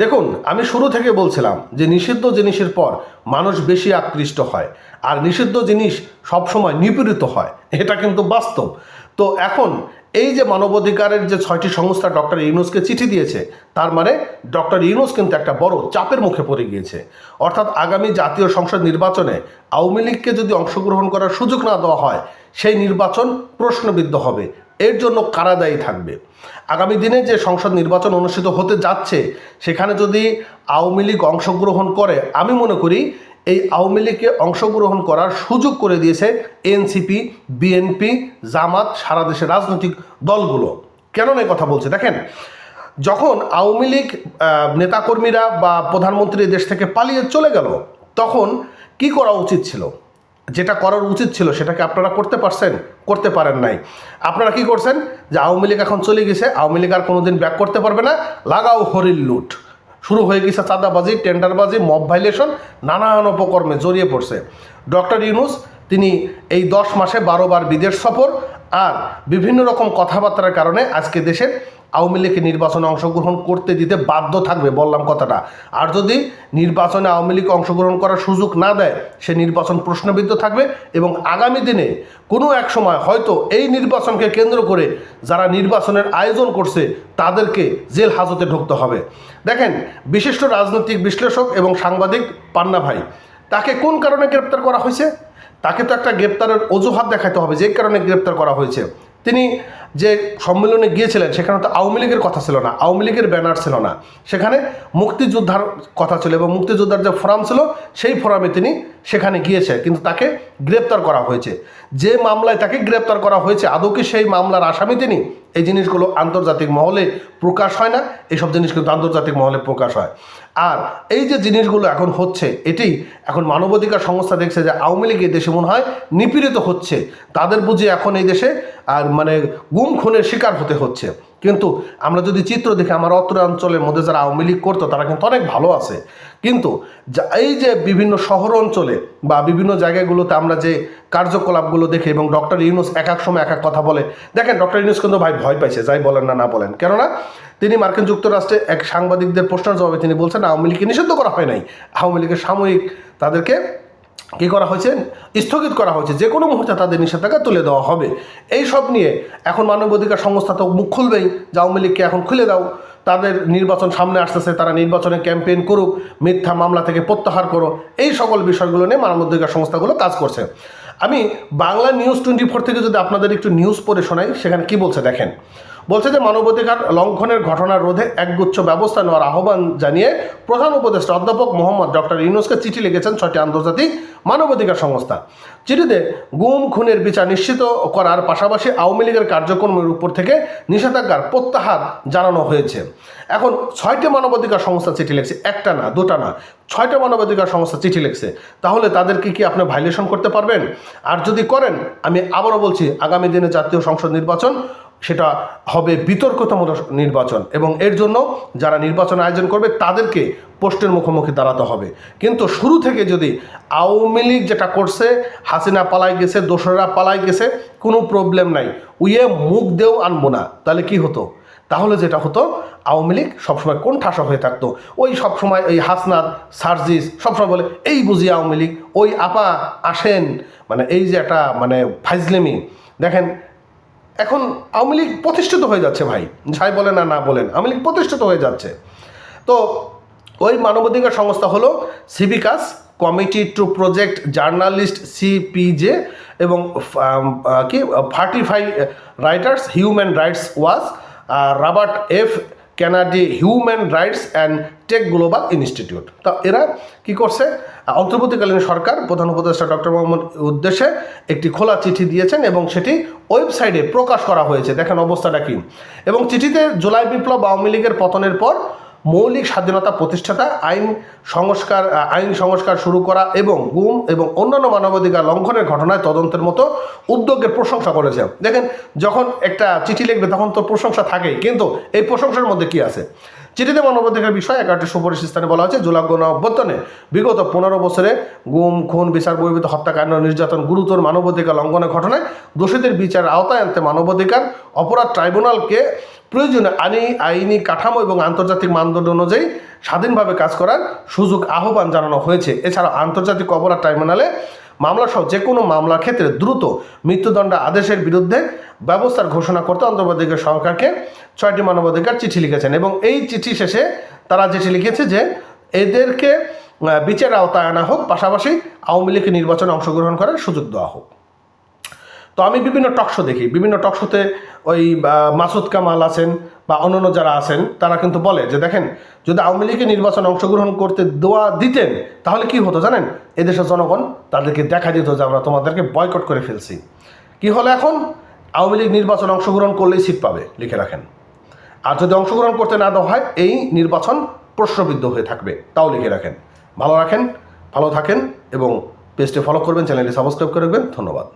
দেখুন, আমি শুরু থেকে বলছিলাম যে নিষিদ্ধ জিনিসের পর মানুষ বেশি আকৃষ্ট হয়, আর নিষিদ্ধ জিনিস সবসময় নিপীড়িত হয়। এটা কিন্তু বাস্তব। তো এখন এই যে মানবাধিকারের যে ছয়টি সংস্থা ডক্টর ইউনুসকে চিঠি দিয়েছে, তার মানে ডক্টর ইউনুস কিন্তু একটা বড় চাপের মুখে পড়ে গিয়েছে। অর্থাৎ আগামী জাতীয় সংসদ নির্বাচনে আওয়ামী লীগকে যদি অংশগ্রহণ করার সুযোগ না দেওয়া হয়, সেই নির্বাচন প্রশ্নবিদ্ধ হবে। এর জন্য কারা দায়ী থাকবে? আগামী দিনে যে সংসদ নির্বাচন অনুষ্ঠিত হতে যাচ্ছে, সেখানে যদি আওয়ামী লীগ অংশগ্রহণ করে, আমি মনে করি এই আওয়ামী লীগকে অংশগ্রহণ করার সুযোগ করে দিয়েছে এনসিপি, বিএনপি, জামাত, সারা দেশের রাজনৈতিক দলগুলো। কেন এই কথা বলছে? দেখেন, যখন আওয়ামী লীগ নেতাকর্মীরা বা প্রধানমন্ত্রী দেশ থেকে পালিয়ে চলে গেল, তখন কি করা উচিত ছিল? যেটা করার উচিত ছিল সেটাকে আপনারা করতে পারছেন, করতে পারেন নাই। আপনারা কি করছেন? যে আওয়ামী লীগ এখন চলে গেছে, আওয়ামী লীগ আর কোনোদিন ব্যাক করতে পারবে না। লাগাও হরিল লুট। শুরু হয়ে গেছে চাঁদাবাজি, টেন্ডারবাজি মব ভাইলেশন নানান উপকর্মে জড়িয়ে পড়ছে। ডক্টর ইউনুস, তিনি এই দশ মাসে বারো বার বিদেশ সফর আর বিভিন্ন রকম কথাবার্তার কারণে আজকে দেশের আওয়ামী লীগকে নির্বাচনে অংশগ্রহণ করতে দিতে বাধ্য থাকবে, বললাম কথাটা। আর যদি নির্বাচনে আওয়ামী লীগ অংশগ্রহণ করার সুযোগ না দেয়, সে নির্বাচন প্রশ্নবিদ্ধ থাকবে এবং আগামী দিনে কোনো এক সময় হয়তো এই নির্বাচনকে কেন্দ্র করে যারা নির্বাচনের আয়োজন করছে, তাদেরকে জেল হাজতে ঢুকতে হবে। দেখেন, বিশিষ্ট রাজনৈতিক বিশ্লেষক এবং সাংবাদিক পান্না ভাই, তাকে কোন কারণে গ্রেপ্তার করা হয়েছে? তাকে তো একটা গ্রেপ্তারের অজুহাত দেখাতে হবে যে কারণে গ্রেপ্তার করা হয়েছে। তিনি যে সম্মেলনে গিয়েছিলেন, সেখানে তো আওয়ামী লীগের কথা ছিল না, আওয়ামী লীগের ব্যানার ছিল না। সেখানে মুক্তিযোদ্ধার কথা ছিল এবং মুক্তিযোদ্ধার যে ফোরাম ছিল, সেই ফোরামে তিনি সেখানে গিয়েছে, কিন্তু তাকে গ্রেপ্তার করা হয়েছে। যে মামলায় তাকে গ্রেপ্তার করা হয়েছে, আদৌ কি সেই মামলার আসামি তিনি? এই জিনিসগুলো আন্তর্জাতিক মহলে প্রকাশ হয় না এইসব জিনিস কিন্তু আন্তর্জাতিক মহলে প্রকাশ হয়। আর এই যে জিনিসগুলো এখন হচ্ছে, এটি এখন মানবাধিকার সংস্থা দেখছে যে আওয়ামী লীগ এই দেশে মনে হয় নিপীড়িত হচ্ছে। তাদের বুঝি এখন এই দেশে আর মানে গুম খুনের শিকার হতে হচ্ছে। কিন্তু আমরা যদি চিত্র দেখি, আমার অত্র অঞ্চলের মধ্যে যারা আওয়ামী লীগ করতো, তারা কিন্তু অনেক ভালো আছে। কিন্তু এই যে বিভিন্ন শহর অঞ্চলে বা বিভিন্ন জায়গাগুলোতে আমরা যে কার্যকলাপগুলো দেখি এবং ডক্টর ইউনুস এক এক সময় এক এক কথা বলে, দেখেন ডক্টর ইউনুস কিন্তু ভাই ভয় পাইছে, যাই বলেন না না বলেন। কেননা তিনি মার্কিন যুক্তরাষ্ট্রে এক সাংবাদিকদের প্রশ্নের জবাবে তিনি বলছেন, আওয়ামী লীগকে নিষিদ্ধ করা হয় নাই। আওয়ামী লীগের সাময়িক তাদেরকে কী করা হয়েছে? স্থগিত করা হয়েছে। যে কোনো মুহূর্তে তাদের নিষেধাজ্ঞা তুলে দেওয়া হবে। এই সব নিয়ে এখন মানবাধিকার সংস্থা তো মুখ খুলবেই। যে আওয়ামী লীগকে এখন খুলে দাও। তাদের নির্বাচন সামনে আসতেছে। তারা নির্বাচনে ক্যাম্পেইন করুক, মিথ্যা মামলা থেকে প্রত্যাহার করো। এই সকল বিষয়গুলো নিয়ে মানবাধিকার সংস্থাগুলো কাজ করছে। আমি বাংলা নিউজ টোয়েন্টি ফোর থেকে যদি আপনাদের একটু নিউজ পড়ে শোনাই, সেখানে কি বলছে দেখেন। বলছে যে মানবাধিকার লঙ্ঘনের ঘটনা রোধে একগুচ্ছ ব্যবস্থা নেওয়ার আহ্বান জানিয়ে প্রধান উপদেষ্টা অধ্যাপক মোহাম্মদ ডক্টর ইউনুসকে চিঠি লিখেছেন ছয়টি আন্তর্জাতিক মানবাধিকার সংস্থা। চিঠিতে গুম, খুনের বিচার নিশ্চিত করার পাশাপাশি আওয়ামী লীগের কার্যক্রমের উপর থেকে নিষেধাজ্ঞার প্রত্যাহার জানানো হয়েছে। এখন ছয়টি মানবাধিকার সংস্থা চিঠি লিখছে, একটা না, দুটা না, ছয়টা মানবাধিকার সংস্থা চিঠি লিখছে, তাহলে তাদেরকে কি আপনি ভাইলেশন করতে পারবেন? আর যদি করেন, আমি আবারও বলছি, আগামী দিনে জাতীয় সংসদ নির্বাচন সেটা হবে বিতর্কতামূলক নির্বাচন এবং এর জন্য যারা নির্বাচন আয়োজন করবে তাদেরকে পোস্টের মুখোমুখি দাঁড়াতে হবে। কিন্তু শুরু থেকে যদি আওয়ামী লীগ যেটা করছে, হাসিনা পালাই গেছে দোসরা পালাই গেছে, কোনো প্রবলেম নাই। উইয়ে মুখ দেও আনব না। তাহলে কি হতো? তাহলে যেটা হতো, আওয়ামী লীগ সবসময় কোন ঠাসা হয়ে থাকতো? ওই সবসময় ওই হাসনাত, সার্জিস সবসময় বলে, এই বুঝি আওয়ামী লীগ, ওই আপা আসেন। মানে এই যে একটা মানে ফাইজলেমি। দেখেন এখন আওয়ামী লীগ প্রতিষ্ঠিত হয়ে যাচ্ছে ভাই। যাই বলেন না না বলেন আওয়ামী লীগ প্রতিষ্ঠিত হয়ে যাচ্ছে। তো ওই মানবাধিকার সংস্থা হলো সিভিকাস committee to protect journalist CPJ এবং কি, fortify writers, human rights watch Robert F Kennedy human rights and tech global institute তা এরা কি করছে? অন্তর্বর্তীকালীন সরকার, প্রধান উপদেষ্টা ডক্টর মোহাম্মদ উদ্দেশ্যে একটি খোলা চিঠি দিয়েছেন এবং সেটি ওয়েবসাইটে প্রকাশ করা হয়েছে। দেখেন অবস্থাটা কি? এবং চিঠিতে জুলাই বিপ্লব আওয়ামী লীগের পতনের পর মৌলিক স্বাধীনতা প্রতিষ্ঠাতা, আইন সংস্কার আইন সংস্কার শুরু করা এবং গুম এবং অন্যান্য মানবাধিকার লঙ্ঘনের ঘটনায় তদন্তের মতো উদ্যোগের প্রশংসা করেছে। দেখেন, যখন একটা চিঠি লিখবে, তখন তো প্রশংসা থাকেই, কিন্তু এই প্রশংসার মধ্যে কি আছে? চিঠিতে মানবাধিকার বিষয়ে এগারোটি সুপারিশ স্থানে বলা হয়েছে, জুলাগ গণ অভ্যর্থনে বিগত পনেরো বছরে গুম, খুন, বিচার, বহির্ভূত হত্যাকাণ্ড, নির্যাতন, গুরুতর মানবাধিকার লঙ্ঘনের ঘটনায় দোষীদের বিচার আওতায় আনতে মানবাধিকার অপরাধ ট্রাইব্যুনালকে প্রয়োজনে আইনি আইনি কাঠামো এবং আন্তর্জাতিক মানদণ্ড অনুযায়ী স্বাধীনভাবে কাজ করার সুযোগ আহ্বান জানানো হয়েছে। এছাড়া আন্তর্জাতিক অপরাধ ট্রাইব্যুনালে মামলা সহ যে কোনো মামলার ক্ষেত্রে দ্রুত মৃত্যুদণ্ড আদেশের বিরুদ্ধে ব্যবস্থার ঘোষণা করতে অন্তর্বর্তীকালীন সরকারকে ছয়টি মানবাধিকার চিঠি লিখেছেন এবং এই চিঠি শেষে তারা চিঠি লিখেছে যে এদেরকে আহ, বিচারের আওতায় আনা হোক পাশাপাশি আওয়ামী লীগের নির্বাচনে অংশগ্রহণ করার সুযোগ দেওয়া হোক। তো আমি বিভিন্ন টকশো দেখি। বিভিন্ন টকশোতে ওই মাসুদ কামাল আছেন বা অন্যান্য যারা আছেন, তারা কিন্তু বলে যে, দেখেন, যদি আওয়ামী লীগের নির্বাচনে অংশগ্রহণ করতে দেওয়া দিতেন, তাহলে কি হতো জানেন? এদেশের জনগণ তাদেরকে দেখা দিত যে, আমরা তোমাদেরকে বয়কট করে ফেলছি। কি হলো এখন? আওয়ামী লীগ নির্বাচনে অংশগ্রহণ করলেই সিট পাবে, লিখে রাখেন। আর যদি অংশগ্রহণ করতে না দেওয়া হয়, এই নির্বাচন প্রশ্নবিদ্ধ হয়ে থাকবে, তাও লিখে রাখেন। ভালো রাখেন, ভালো থাকেন এবং পেজটি ফলো করবেন চ্যানেলটি সাবস্ক্রাইব করে রাখবেন। ধন্যবাদ।